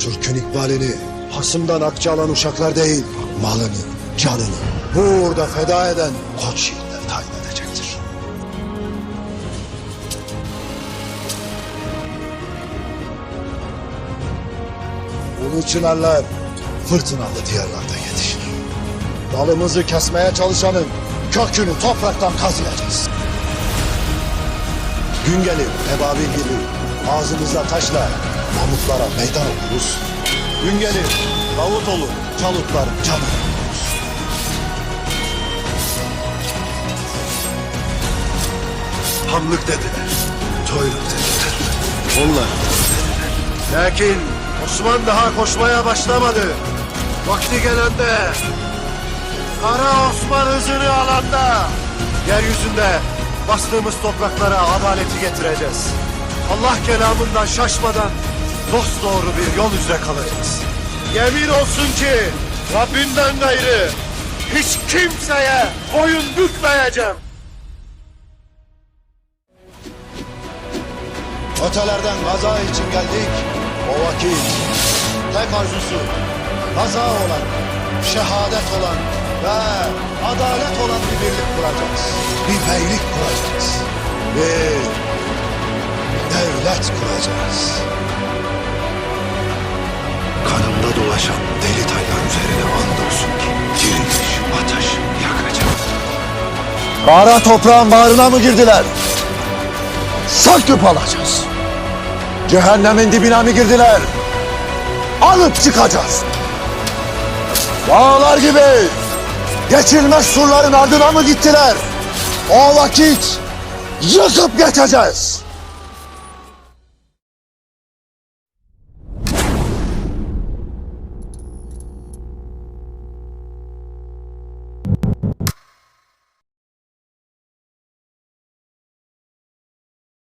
Türk'ün ikbalini hasımdan akça alan uşaklar değil, malını, canını burada feda eden koç yiğitler tayin edecektir. Ulu çınarlar fırtınalı diyarlarda yetişir. Dalımızı kesmeye çalışanın kökünü topraktan kazıyacağız. Gün gelir ebabil gibi ağzımızda taşla mamutlara meydan okuruz. Gün gelir Davut olur çalutların canı. Hamlık dediler, toyluk dediler. Onlar Lakin Osman daha koşmaya başlamadı. Vakti gelende Kara Osman hızını alanda yeryüzünde bastığımız topraklara adaleti getireceğiz. Allah kelamından şaşmadan dost doğru bir yol üzere kalacağız. Yemin olsun ki Rabbimden gayrı hiç kimseye boyun bükmeyeceğim. Ötelerden gaza için geldik. O vakit tek arzusu gaza olan, şehadet olan ve adalet olan bir birlik kuracağız. Bir beylik kuracağız. Bir devlet kuracağız. Dolaşan deli taylar üzerine andolsun ki diriliş ateş yakacak. Kara toprağın bağrına mı girdiler? Söküp alacağız. Cehennemin dibine mi girdiler? Alıp çıkacağız. Dağlar gibi geçilmez surların ardına mı gittiler? O vakit yıkıp geçeceğiz.